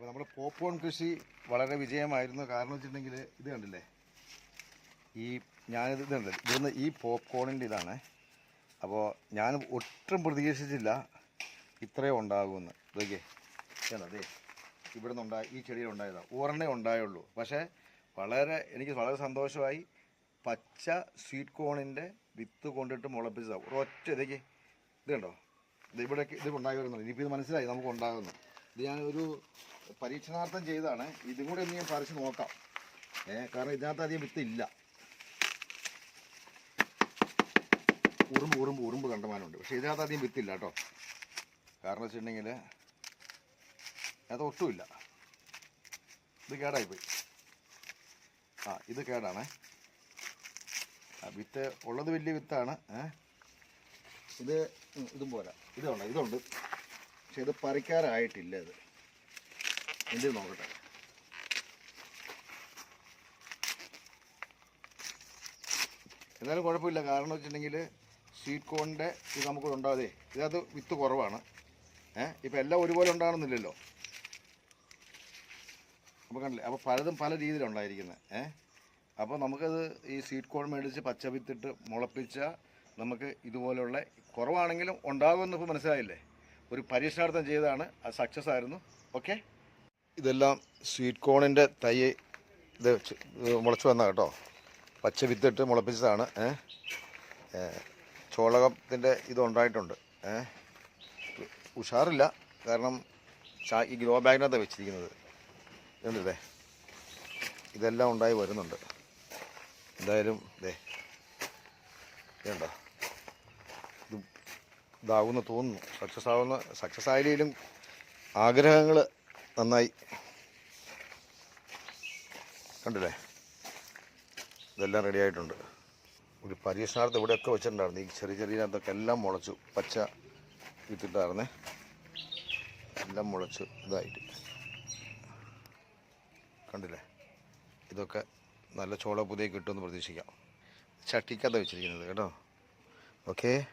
അപ്പോൾ നമ്മുടെ പോപ്കോൺ കൃഷി വളരെ വിജയമായിരുന്നു. കാരണം വെച്ചിട്ടുണ്ടെങ്കിൽ ഇത് കണ്ടില്ലേ? ഈ ഞാനിത് ഇതുണ്ട് ഇവിടുന്ന് ഈ പോപ്കോണിന്റെ ഇതാണ്. അപ്പോൾ ഞാൻ ഒട്ടും പ്രതീക്ഷിച്ചില്ല ഇത്രയും ഉണ്ടാകുമെന്ന്. ഇതൊക്കെ അതെ ഇവിടെ നിന്നുണ്ടായി ഈ ചെടിയിൽ ഉണ്ടായതാ. ഒരെണ്ണേ ഉണ്ടായുള്ളൂ. പക്ഷേ വളരെ എനിക്ക് വളരെ സന്തോഷമായി പച്ച സ്വീറ്റ് കോണിന്റെ വിത്ത് കൊണ്ടിട്ട് മുളപ്പിച്ചതാണ് ഒരൊറ്റ ഇതൊക്കെ ഇത് കണ്ടോ? ഇത് ഇവിടേക്ക് ഇത് ഉണ്ടായി വരുന്നുണ്ട്. ഇനിയിപ്പോൾ ഇത് മനസ്സിലായി നമുക്ക് ഉണ്ടാകുന്നു ഇത് ഞാൻ ഒരു പരീക്ഷണാർത്ഥം ചെയ്തതാണ്. ഇതും കൂടെ ഒന്ന് ഞാൻ പറിച്ച് നോക്കാം. ഏ കാരണം ഇതിനകത്ത് അധികം വിത്ത് ഇല്ല. ഉറുമ്പ് ഉറുമ്പ് ഉറുമ്പ് കണ്ടമാനമുണ്ട്. പക്ഷേ ഇതിനകത്ത് അധികം വിത്തില്ല കേട്ടോ. കാരണം വെച്ചിട്ടുണ്ടെങ്കിൽ അത് ഒട്ടുമില്ല ഇത് കേടായിപ്പോയി ആ ഇത് കേടാണേ. വിത്ത് ഉള്ളത് വലിയ വിത്താണ്. ഇത് ഇതും പോരാ. ഇതുണ്ട് ഇതുണ്ട്. പക്ഷെ ഇത് പറിക്കാറായിട്ടില്ല ഇത്. എന്ത് നോക്കട്ടെ? എന്നാലും കുഴപ്പമില്ല. കാരണം വെച്ചിട്ടുണ്ടെങ്കിൽ സ്വീറ്റ് കോണിന്റെ ഇത് നമുക്ക് ഉണ്ടാവതേ ഇതിനകത്ത് വിത്ത് കുറവാണ്. ഏഹ് ഇപ്പം എല്ലാം ഒരുപോലെ ഉണ്ടാകണമെന്നില്ലല്ലോ അപ്പോൾ കണ്ടില്ലേ? അപ്പോൾ പലതും പല രീതിയിലുണ്ടായിരിക്കുന്നത് ഏഹ് അപ്പോൾ നമുക്കത് ഈ സ്വീറ്റ് കോൺ മേടിച്ച് പച്ച വിത്തിട്ട് മുളപ്പിച്ച നമുക്ക് ഇതുപോലെയുള്ള കുറവാണെങ്കിലും ഉണ്ടാകുമെന്ന് ഇപ്പോൾ മനസ്സിലായില്ലേ? ഒരു പരീക്ഷണാർത്ഥം ചെയ്താണ് അത് സക്സസ് ആയിരുന്നു. ഓക്കെ ഇതെല്ലാം സ്വീറ്റ് കോണിന്റെ തൈ ഇത് മുളച്ച് വന്ന കേട്ടോ. പച്ച വിത്തിട്ട് മുളപ്പിച്ചതാണ് ചോളകത്തിന്റെ ഇതുണ്ടായിട്ടുണ്ട് ഉഷാറില്ല കാരണം ഈ ഗ്രോ ബാഗിനകത്താണ് വെച്ചിരിക്കുന്നത്. എന്തേ ഇതെല്ലാം ഉണ്ടായി വരുന്നുണ്ട്. എന്തായാലും ഇതേ ഇതുണ്ടോ? ഇത് ഇതാകുമെന്ന് തോന്നുന്നു. സക്സസ് ആവുന്ന സക്സസ് ആയാലും ആഗ്രഹങ്ങൾ നന്നായി. കണ്ടില്ലേ? ഇതെല്ലാം റെഡി ആയിട്ടുണ്ട്. ഒരു പരീക്ഷണാർത്ഥം ഇവിടെയൊക്കെ വെച്ചിട്ടുണ്ടായിരുന്നു. ഈ ചെറിയ ചെറിയ അതൊക്കെ എല്ലാം മുളച്ചു. പച്ച വിത്തിട്ടായിരുന്നേ എല്ലാം മുളച്ചു. ഇതായിട്ട്. കണ്ടില്ലേ? ഇതൊക്കെ നല്ല ചോള പുതിയ കിട്ടുമെന്ന് പ്രതീക്ഷിക്കാം. ചട്ടിക്കകത്ത് വെച്ചിരിക്കുന്നത് കേട്ടോ. ഓക്കേ